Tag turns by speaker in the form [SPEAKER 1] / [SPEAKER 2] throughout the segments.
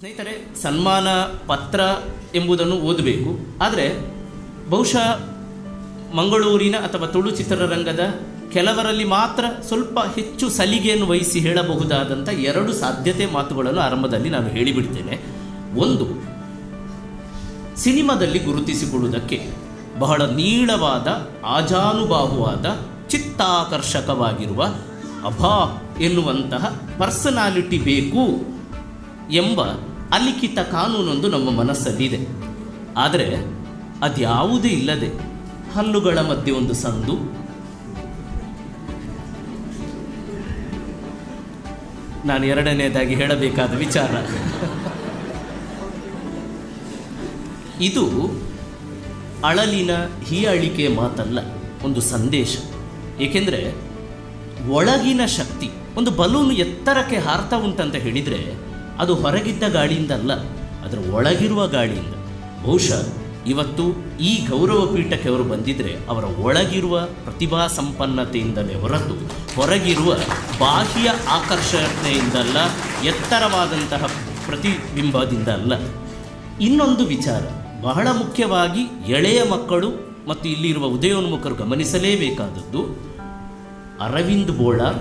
[SPEAKER 1] ಸ್ನೇಹಿತರೆ, ಸನ್ಮಾನ ಪತ್ರ ಎಂಬುದನ್ನು ಓದಬೇಕು. ಆದರೆ ಬಹುಶಃ ಮಂಗಳೂರಿನ ಅಥವಾ ತುಳು ಚಿತ್ರರಂಗದ ಕೆಲವರಲ್ಲಿ ಮಾತ್ರ ಸ್ವಲ್ಪ ಹೆಚ್ಚು ಸಲಿಗೆಯನ್ನು ವಹಿಸಿ ಹೇಳಬಹುದಾದಂಥ ಎರಡು ಸಾಧ್ಯತೆ ಮಾತುಗಳನ್ನು ಆರಂಭದಲ್ಲಿ ನಾನು ಹೇಳಿಬಿಡ್ತೇನೆ. ಒಂದು, ಸಿನಿಮಾದಲ್ಲಿ ಗುರುತಿಸಿಕೊಳ್ಳುವುದಕ್ಕೆ ಬಹಳ ನೀಳವಾದ, ಆಜಾನುಬಾಹುವಾದ, ಚಿತ್ತಾಕರ್ಷಕವಾಗಿರುವ ಅಭಾ ಎನ್ನುವಂತಹ ಪರ್ಸನಾಲಿಟಿ ಬೇಕು ಎಂಬ ಅಲಿಖಿತ ಕಾನೂನೊಂದು ನಮ್ಮ ಮನಸ್ಸಲ್ಲಿದೆ. ಆದರೆ ಅದ್ಯಾವುದೇ ಇಲ್ಲದೆ ಹಲ್ಲುಗಳ ಮಧ್ಯೆ ಒಂದು ಸಂದು. ನಾನು ಎರಡನೇದಾಗಿ ಹೇಳಬೇಕಾದ ವಿಚಾರ. ಇದು ಅಳಲಿನ ಹೀಯಾಳಿಕೆ ಮಾತಲ್ಲ, ಒಂದು ಸಂದೇಶ. ಏಕೆಂದರೆ ಒಳಗಿನ ಶಕ್ತಿ, ಒಂದು ಬಲೂನು ಎತ್ತರಕ್ಕೆ ಹಾರ್ತಾ ಉಂಟಂತ ಹೇಳಿದರೆ ಅದು ಹೊರಗಿದ್ದ ಗಾಳಿಯಿಂದಲ್ಲ, ಅದರ ಒಳಗಿರುವ ಗಾಳಿಯಿಂದ. ಬಹುಶಃ ಇವತ್ತು ಈ ಗೌರವ ಪೀಠಕ್ಕೆ ಅವರು ಬಂದಿದ್ದರೆ ಅವರ ಒಳಗಿರುವ ಪ್ರತಿಭಾ ಸಂಪನ್ನತೆಯಿಂದಲೇ ಹೊರತು ಹೊರಗಿರುವ ಬಾಹ್ಯ ಆಕರ್ಷಣೆಯಿಂದಲ್ಲ, ಎತ್ತರವಾದಂತಹ ಪ್ರತಿಬಿಂಬದಿಂದ ಅಲ್ಲ ಇನ್ನೊಂದು ವಿಚಾರ, ಬಹಳ ಮುಖ್ಯವಾಗಿ ಎಳೆಯ ಮಕ್ಕಳು ಮತ್ತು ಇಲ್ಲಿರುವ ಉದಯೋನ್ಮುಖರು ಗಮನಿಸಲೇಬೇಕಾದದ್ದು ಅರವಿಂದ್ ಬೋಳಾರ್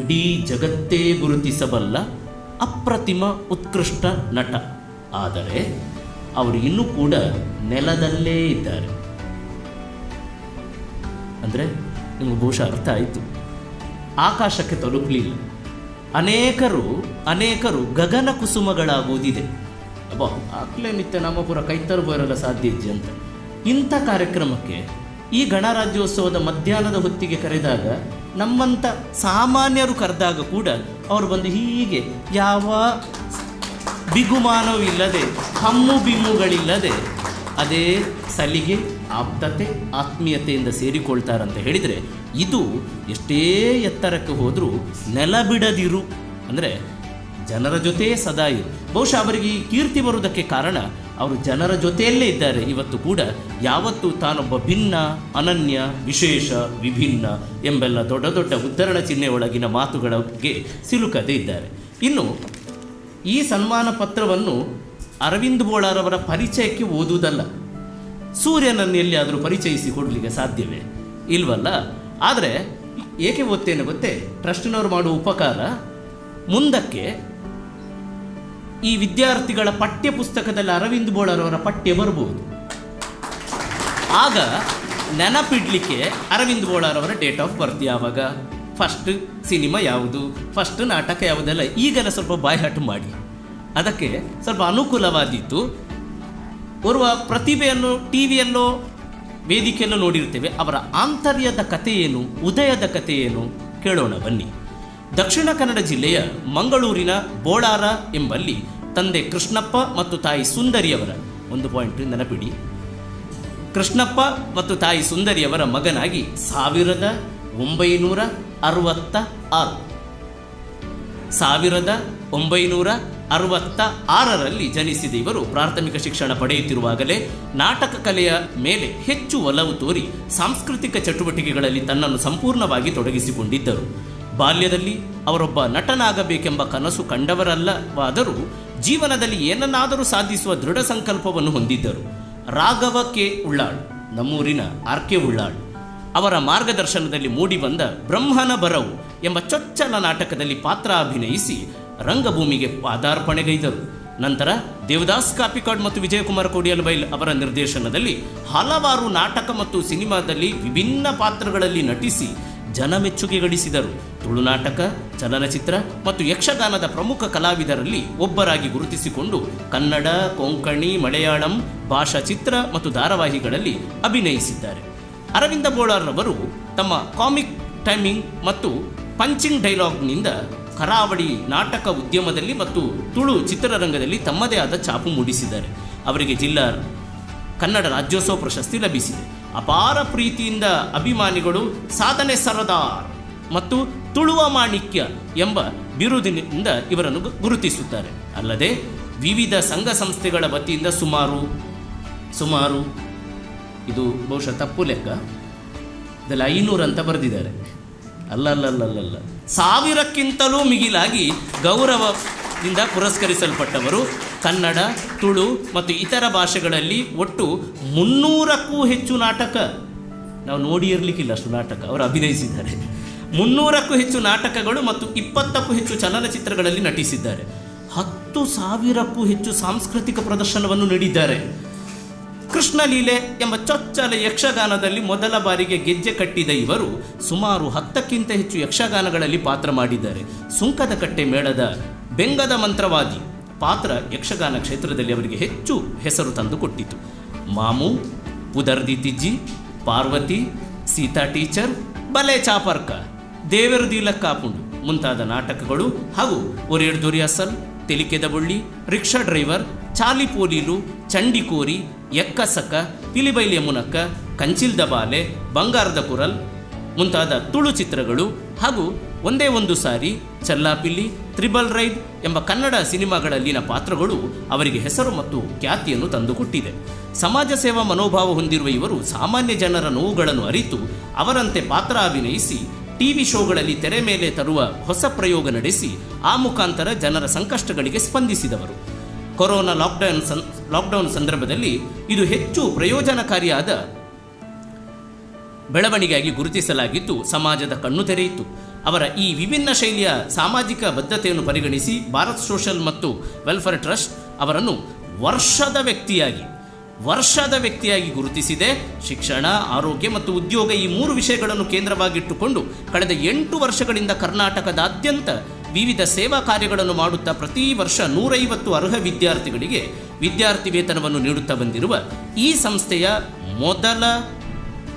[SPEAKER 1] ಇಡೀ ಜಗತ್ತೇ ಗುರುತಿಸಬಲ್ಲ ಅಪ್ರತಿಮ ಉತ್ಕೃಷ್ಟ ನಟ. ಆದರೆ ಅವರು ಇನ್ನೂ ಕೂಡ ನೆಲದಲ್ಲೇ ಇದ್ದಾರೆ. ಅಂದರೆ ನಿಮಗೆ ಬಹುಶಃ ಅರ್ಥ ಆಯಿತು. ಆಕಾಶಕ್ಕೆ ತಲುಪಲಿಲ್ಲ. ಅನೇಕರು ಅನೇಕರು ಗಗನ ಕುಸುಮಗಳಾಗುವುದಿದೆ ಅಬ್ಬ ಆಗ್ಲೇ ನಿತ್ಯ ನಮ್ಮ ಪುರ ಕೈತರು ಬರಲ್ಲ ಸಾಧ್ಯ ಇಜ್ಜಿ ಅಂತ. ಇಂಥ ಕಾರ್ಯಕ್ರಮಕ್ಕೆ ಈ ಗಣರಾಜ್ಯೋತ್ಸವದ ಮಧ್ಯಾಹ್ನದ ಹೊತ್ತಿಗೆ ಕರೆದಾಗ ನಮ್ಮಂಥ ಸಾಮಾನ್ಯರು ಕರೆದಾಗ ಕೂಡ ಅವರು ಬಂದು ಹೀಗೆ, ಯಾವ ಬಿಗುಮಾನವಿಲ್ಲದೆ ಹಮ್ಮು ಬಿಮ್ಮುಗಳಿಲ್ಲದೆ, ಅದೇ ಸಲಿಗೆ, ಆಪ್ತತೆ, ಆತ್ಮೀಯತೆಯಿಂದ ಸೇರಿಕೊಳ್ತಾರಂತ ಹೇಳಿದರೆ ಇದು ಎಷ್ಟೇ ಎತ್ತರಕ್ಕೆ ಹೋದರೂ ನೆಲ ಬಿಡದಿರು. ಅಂದರೆ ಜನರ ಜೊತೆ ಸದಾ ಇರು. ಬಹುಶಃ ಅವರಿಗೆ ಈ ಕೀರ್ತಿ ಬರುವುದಕ್ಕೆ ಕಾರಣ ಅವರು ಜನರ ಜೊತೆಯಲ್ಲೇ ಇದ್ದಾರೆ. ಇವತ್ತು ಕೂಡ ಯಾವತ್ತೂ ತಾನೊಬ್ಬ ಭಿನ್ನ, ಅನನ್ಯ, ವಿಶೇಷ, ವಿಭಿನ್ನ ಎಂಬೆಲ್ಲ ದೊಡ್ಡ ದೊಡ್ಡ ಉದ್ಧರಣ ಚಿಹ್ನೆ ಒಳಗಿನ ಮಾತುಗಳಿಗೆ ಸಿಲುಕದೇ ಇದ್ದಾರೆ. ಇನ್ನು ಈ ಸನ್ಮಾನ ಪತ್ರವನ್ನು ಅರವಿಂದ್ ಬೋಳಾರವರ ಪರಿಚಯಕ್ಕೆ ಓದುವುದಲ್ಲ. ಸೂರ್ಯನನ್ನು ಎಲ್ಲಿಯಾದರೂ ಪರಿಚಯಿಸಿ ಕೊಡಲಿಕ್ಕೆ ಸಾಧ್ಯವೇ? ಇಲ್ವಲ್ಲ? ಆದರೆ ಏಕೆ ಓದ್ತೇನೆ ಗೊತ್ತೇ? ಟ್ರಸ್ಟಿನವರು ಮಾಡುವ ಉಪಕಾರ ಮುಂದಕ್ಕೆ ಈ ವಿದ್ಯಾರ್ಥಿಗಳ ಪಠ್ಯ ಪುಸ್ತಕದಲ್ಲಿ ಅರವಿಂದ್ ಬೋಳರವರ ಪಠ್ಯ ಬರ್ಬೋದು ಆಗ ನೆನಪಿಡ್ಲಿಕ್ಕೆ ಅರವಿಂದ್ ಬೋಳರವರ ಡೇಟ್ ಆಫ್ ಬರ್ತ್ ಯಾವಾಗ? ಫಸ್ಟ್ ಸಿನಿಮಾ ಯಾವುದು? ಫಸ್ಟ್ ನಾಟಕ ಯಾವುದೆಲ್ಲ? ಈಗೆಲ್ಲ ಸ್ವಲ್ಪ ಬಾಯ್ಹಾಟು ಮಾಡಿ. ಅದಕ್ಕೆ ಸ್ವಲ್ಪ ಅನುಕೂಲವಾದೀತು. ಓರ್ವ ಪ್ರತಿಭೆಯನ್ನು ಟಿ ವಿಯಲ್ಲೋ ವೇದಿಕೆಯಲ್ಲೋ ನೋಡಿರ್ತೇವೆ. ಅವರ ಆಂತರ್ಯದ ಕಥೆ ಏನು ಉದಯದ ಕಥೆ ಕೇಳೋಣ ಬನ್ನಿ. ದಕ್ಷಿಣ ಕನ್ನಡ ಜಿಲ್ಲೆಯ ಮಂಗಳೂರಿನ ಬೋಳಾರ ಎಂಬಲ್ಲಿ ತಂದೆ ಕೃಷ್ಣಪ್ಪ ಮತ್ತು ತಾಯಿ ಸುಂದರಿಯವರ ಒಂದು ಪಾಯಿಂಟ್ ನೆನಪಿಡಿ. ಕೃಷ್ಣಪ್ಪ ಮತ್ತು ತಾಯಿ ಸುಂದರಿಯವರ ಮಗನಾಗಿ ಸಾವಿರದ ಒಂಬೈನೂರ ಅರವತ್ತ ಆರು. ಸಾವಿರದ ಒಂಬೈನೂರ ಅರವತ್ತ ಆರರಲ್ಲಿ ಜನಿಸಿದ ಇವರು ಪ್ರಾಥಮಿಕ ಶಿಕ್ಷಣ ಪಡೆಯುತ್ತಿರುವಾಗಲೇ ನಾಟಕ ಕಲೆಯ ಮೇಲೆ ಹೆಚ್ಚು ಒಲವು ತೋರಿ ಸಾಂಸ್ಕೃತಿಕ ಚಟುವಟಿಕೆಗಳಲ್ಲಿ ತನ್ನನ್ನು ಸಂಪೂರ್ಣವಾಗಿ ತೊಡಗಿಸಿಕೊಂಡಿದ್ದರು. ಬಾಲ್ಯದಲ್ಲಿ ಅವರೊಬ್ಬ ನಟನಾಗಬೇಕೆಂಬ ಕನಸು ಕಂಡವರಲ್ಲವಾದರೂ ಜೀವನದಲ್ಲಿ ಏನನ್ನಾದರೂ ಸಾಧಿಸುವ ದೃಢ ಸಂಕಲ್ಪವನ್ನು ಹೊಂದಿದ್ದರು. ರಾಘವ ಕೆ ಉಳ್ಳಾಳ್, ನಮ್ಮೂರಿನ ಆರ್ ಕೆ ಉಳ್ಳಾಳ್. ಅವರ ಮಾರ್ಗದರ್ಶನದಲ್ಲಿ ಮೂಡಿಬಂದ ಬ್ರಹ್ಮನ ಬರವು ಎಂಬ ಚೊಚ್ಚಲ ನಾಟಕದಲ್ಲಿ ಪಾತ್ರ ಅಭಿನಯಿಸಿ ರಂಗಭೂಮಿಗೆ ಪಾದಾರ್ಪಣೆಗೈದರು. ನಂತರ ದೇವದಾಸ್ ಕಾಪಿಕಾಡ್ ಮತ್ತು ವಿಜಯಕುಮಾರ್ ಕೋಡಿಯಲ್ಬೈಲ್ ಅವರ ನಿರ್ದೇಶನದಲ್ಲಿ ಹಲವಾರು ನಾಟಕ ಮತ್ತು ಸಿನಿಮಾದಲ್ಲಿ ವಿಭಿನ್ನ ಪಾತ್ರಗಳಲ್ಲಿ ನಟಿಸಿ ಜನಮೆಚ್ಚುಗೆ ಗಳಿಸಿದರು ತುಳುನಾಟಕ ಚಲನಚಿತ್ರ ಮತ್ತು ಯಕ್ಷಗಾನದ ಪ್ರಮುಖ ಕಲಾವಿದರಲ್ಲಿ ಒಬ್ಬರಾಗಿ ಗುರುತಿಸಿಕೊಂಡು ಕನ್ನಡ, ಕೊಂಕಣಿ, ಮಲಯಾಳಂ, ಭಾಷಾ ಚಿತ್ರ ಮತ್ತು ಧಾರಾವಾಹಿಗಳಲ್ಲಿ ಅಭಿನಯಿಸಿದ್ದಾರೆ. ಅರವಿಂದ ಬೋಳಾರ್ರವರು ತಮ್ಮ ಕಾಮಿಕ್ ಟೈಮಿಂಗ್ ಮತ್ತು ಪಂಚಿಂಗ್ ಡೈಲಾಗ್ನಿಂದ ಕರಾವಳಿ ನಾಟಕ ಉದ್ಯಮದಲ್ಲಿ ಮತ್ತು ತುಳು ಚಿತ್ರರಂಗದಲ್ಲಿ ತಮ್ಮದೇ ಆದ ಛಾಪು ಮೂಡಿಸಿದ್ದಾರೆ. ಅವರಿಗೆ ಜಿಲ್ಲಾ ಕನ್ನಡ ರಾಜ್ಯೋತ್ಸವ ಪ್ರಶಸ್ತಿ ಲಭಿಸಿದೆ. ಅಪಾರ ಪ್ರೀತಿಯಿಂದ ಅಭಿಮಾನಿಗಳು ಸಾಧನೆ ಸರದಾರ್ ಮತ್ತು ತುಳುವ ಮಾಣಿಕ್ಯ ಎಂಬ ಬಿರುದಿನಿಂದ ಇವರನ್ನು ಗುರುತಿಸುತ್ತಾರೆ. ಅಲ್ಲದೆ ವಿವಿಧ ಸಂಘ ಸಂಸ್ಥೆಗಳ ವತಿಯಿಂದ ಸುಮಾರು ಸುಮಾರು, ಇದು ಬಹುಶಃ ತಪ್ಪು ಲೆಕ್ಕ. ಇದರಲ್ಲಿ ಐನೂರು ಅಂತ ಬರೆದಿದ್ದಾರೆ. ಅಲ್ಲಲ್ಲಲ್ಲಲ್ಲ. ಸಾವಿರಕ್ಕಿಂತಲೂ ಮಿಗಿಲಾಗಿ ಗೌರವದಿಂದ ಪುರಸ್ಕರಿಸಲ್ಪಟ್ಟವರು ಕನ್ನಡ, ತುಳು ಮತ್ತು ಇತರ ಭಾಷೆಗಳಲ್ಲಿ ಒಟ್ಟು ಮುನ್ನೂರಕ್ಕೂ ಹೆಚ್ಚು ನಾಟಕ. ನಾವು ನೋಡಿ ಇರಲಿಕ್ಕಿಲ್ಲ ಅಷ್ಟು ನಾಟಕ, ಅವರು ಅಭಿನಯಿಸಿದ್ದಾರೆ. ಮುನ್ನೂರಕ್ಕೂ ಹೆಚ್ಚು ನಾಟಕಗಳು ಮತ್ತು ಇಪ್ಪತ್ತಕ್ಕೂ ಹೆಚ್ಚು ಚಲನಚಿತ್ರಗಳಲ್ಲಿ ನಟಿಸಿದ್ದಾರೆ. ಹತ್ತು ಸಾವಿರಕ್ಕೂ ಹೆಚ್ಚು ಸಾಂಸ್ಕೃತಿಕ ಪ್ರದರ್ಶನವನ್ನು ನೀಡಿದ್ದಾರೆ. ಕೃಷ್ಣಲೀಲೆ ಎಂಬ ಚೊಚ್ಚಲ ಯಕ್ಷಗಾನದಲ್ಲಿ ಮೊದಲ ಬಾರಿಗೆ ಗೆಜ್ಜೆ ಕಟ್ಟಿದ ಇವರು ಸುಮಾರು ಹತ್ತಕ್ಕಿಂತ ಹೆಚ್ಚು ಯಕ್ಷಗಾನಗಳಲ್ಲಿ ಪಾತ್ರ ಮಾಡಿದ್ದಾರೆ. ಸುಂಕದ ಕಟ್ಟೆ ಮೇಳದ ಬೆಂಗದ ಮಂತ್ರವಾದಿ. ಪಾತ್ರ ಯಕ್ಷಗಾನ ಕ್ಷೇತ್ರದಲ್ಲಿ ಅವರಿಗೆ ಹೆಚ್ಚು ಹೆಸರು ತಂದುಕೊಟ್ಟಿತು ಮಾಮು ಪುದರ್ದಿ ತಿಜ್ಜಿ, ಪಾರ್ವತಿ, ಸೀತಾ ಟೀಚರ್, ಬಲೆ ಚಾಪರ್ಕ ದೇವರದೀಲ ಕಾಪುಂಡು ಮುಂತಾದ ನಾಟಕಗಳು ಹಾಗೂ ಒರೇಡ್ ದೊರಿಯಾಸಲ್ ತೆಲಿಕೆದ ಬುಳ್ಳಿ, ರಿಕ್ಷಾ ಡ್ರೈವರ್ ಚಾಲಿ ಪೋಲೀಲು ಚಂಡಿಕೋರಿ ಎಕ್ಕಸಕ ಪಿಲಿಬೈಲಿಯ ಮುನಕ್ಕ, ಕಂಚಿಲ್ದ ಬಾಲೆ, ಬಂಗಾರದ ಕುರಲ್ ಮುಂತಾದ ತುಳು ಚಿತ್ರಗಳು ಹಾಗೂ ಒಂದೇ ಒಂದು ಸಾರಿ ಚಲ್ಲಾಪಿಲ್ಲಿ, ತ್ರಿಬಲ್ ರೈಡ್ ಎಂಬ ಕನ್ನಡ ಸಿನಿಮಾಗಳಲ್ಲಿನ ಪಾತ್ರಗಳು ಅವರಿಗೆ ಹೆಸರು ಮತ್ತು ಖ್ಯಾತಿಯನ್ನು ತಂದುಕೊಟ್ಟಿದೆ. ಸಮಾಜ ಸೇವಾ ಮನೋಭಾವ ಹೊಂದಿರುವ ಇವರು ಸಾಮಾನ್ಯ ಜನರ ನೋವುಗಳನ್ನು ಅರಿತು ಅವರಂತೆ ಪಾತ್ರ ಅಭಿನಯಿಸಿ ಟಿವಿ ಶೋಗಳಲ್ಲಿ ತೆರೆ ಮೇಲೆ ತರುವ ಹೊಸ ಪ್ರಯೋಗ ನಡೆಸಿ ಆ ಮುಖಾಂತರ ಜನರ ಸಂಕಷ್ಟಗಳಿಗೆ ಸ್ಪಂದಿಸಿದವರು. ಕೊರೋನಾ ಲಾಕ್ಡೌನ್ ಲಾಕ್ಡೌನ್ ಸಂದರ್ಭದಲ್ಲಿ ಇದು ಹೆಚ್ಚು ಪ್ರಯೋಜನಕಾರಿಯಾದ ಬೆಳವಣಿಗೆಯಾಗಿ ಗುರುತಿಸಲಾಗಿದ್ದು ಸಮಾಜದ ಕಣ್ಣು ತೆರೆಯಿತು. ಅವರ ಈ ವಿಭಿನ್ನ ಶೈಲಿಯ ಸಾಮಾಜಿಕ ಬದ್ಧತೆಯನ್ನು ಪರಿಗಣಿಸಿ ಭಾರತ್ ಸೋಷಲ್ ಮತ್ತು ವೆಲ್ಫೇರ್ ಟ್ರಸ್ಟ್ ಅವರನ್ನು ವರ್ಷದ ವ್ಯಕ್ತಿಯಾಗಿ ವರ್ಷದ ವ್ಯಕ್ತಿಯಾಗಿ ಗುರುತಿಸಿದೆ. ಶಿಕ್ಷಣ, ಆರೋಗ್ಯ ಮತ್ತು ಉದ್ಯೋಗ ಈ ಮೂರು ವಿಷಯಗಳನ್ನು ಕೇಂದ್ರವಾಗಿಟ್ಟುಕೊಂಡು ಕಳೆದ ಎಂಟು ವರ್ಷಗಳಿಂದ ಕರ್ನಾಟಕದಾದ್ಯಂತ ವಿವಿಧ ಸೇವಾ ಕಾರ್ಯಗಳನ್ನು ಮಾಡುತ್ತಾ ಪ್ರತಿ ವರ್ಷ ನೂರೈವತ್ತು ಅರ್ಹ ವಿದ್ಯಾರ್ಥಿಗಳಿಗೆ ವಿದ್ಯಾರ್ಥಿ ವೇತನವನ್ನು ನೀಡುತ್ತಾ ಬಂದಿರುವ ಈ ಸಂಸ್ಥೆಯ ಮೊದಲ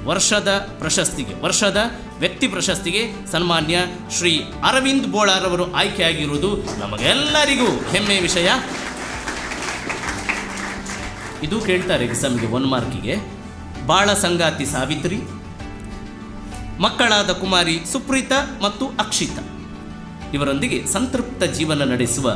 [SPEAKER 1] ವರ್ಷದ ಪ್ರಶಸ್ತಿಗೆ, ವರ್ಷದ ವ್ಯಕ್ತಿ ಪ್ರಶಸ್ತಿಗೆ ಸನ್ಮಾನ್ಯ ಶ್ರೀ ಅರವಿಂದ್ ಬೋಳಾರ್ ಅವರು ಆಯ್ಕೆಯಾಗಿರುವುದು ನಮಗೆಲ್ಲರಿಗೂ ಹೆಮ್ಮೆಯ ವಿಷಯ. ಇದು ಕೇಳ್ತಾರೆ ಎಕ್ಸಾಮ್ಗೆ ಒನ್ ಮಾರ್ಕಿಗೆ ಬಾಳ ಸಂಗಾತಿ ಸಾವಿತ್ರಿ, ಮಕ್ಕಳಾದ ಕುಮಾರಿ ಸುಪ್ರೀತ ಮತ್ತು ಅಕ್ಷಿತ. ಇವರೊಂದಿಗೆ ಸಂತೃಪ್ತ ಜೀವನ ನಡೆಸುವ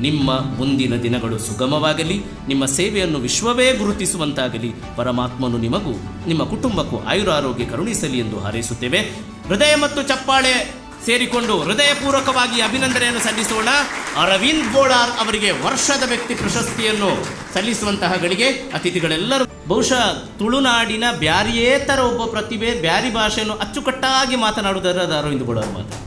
[SPEAKER 1] ನಿಮ್ಮ ಮುಂದಿನ ದಿನಗಳು ಸುಗಮವಾಗಲಿ, ನಿಮ್ಮ ಸೇವೆಯನ್ನು ವಿಶ್ವವೇ ಗುರುತಿಸುವಂತಾಗಲಿ. ಪರಮಾತ್ಮನು ನಿಮಗೂ, ನಿಮ್ಮ ಕುಟುಂಬಕ್ಕೂ ಆಯುರಾರೋಗ್ಯ ಕರುಣಿಸಲಿ ಎಂದು ಹಾರೈಸುತ್ತೇವೆ. ಹೃದಯ ಮತ್ತು ಚಪ್ಪಾಳೆ ಸೇರಿಕೊಂಡು ಹೃದಯಪೂರ್ವಕವಾಗಿ ಅಭಿನಂದನೆಯನ್ನು ಸಲ್ಲಿಸೋಣ. ಅರವಿಂದ್ ಬೋಳಾರ್ ಅವರಿಗೆ ವರ್ಷದ ವ್ಯಕ್ತಿ ಪ್ರಶಸ್ತಿಯನ್ನು ಸಲ್ಲಿಸುವಂತಹ ಗಳಿಗೆ ಅತಿಥಿಗಳೆಲ್ಲರೂ ಬಹುಶಃ ತುಳುನಾಡಿನ ಬ್ಯಾರಿಯೇತರ ಒಬ್ಬ ಪ್ರತಿಭೆ, ಬ್ಯಾರಿ ಭಾಷೆಯನ್ನು ಅಚ್ಚುಕಟ್ಟಾಗಿ ಮಾತನಾಡುವುದರ ಅರವಿಂದ್ ಬೋಳಾರ್ ಮಾತು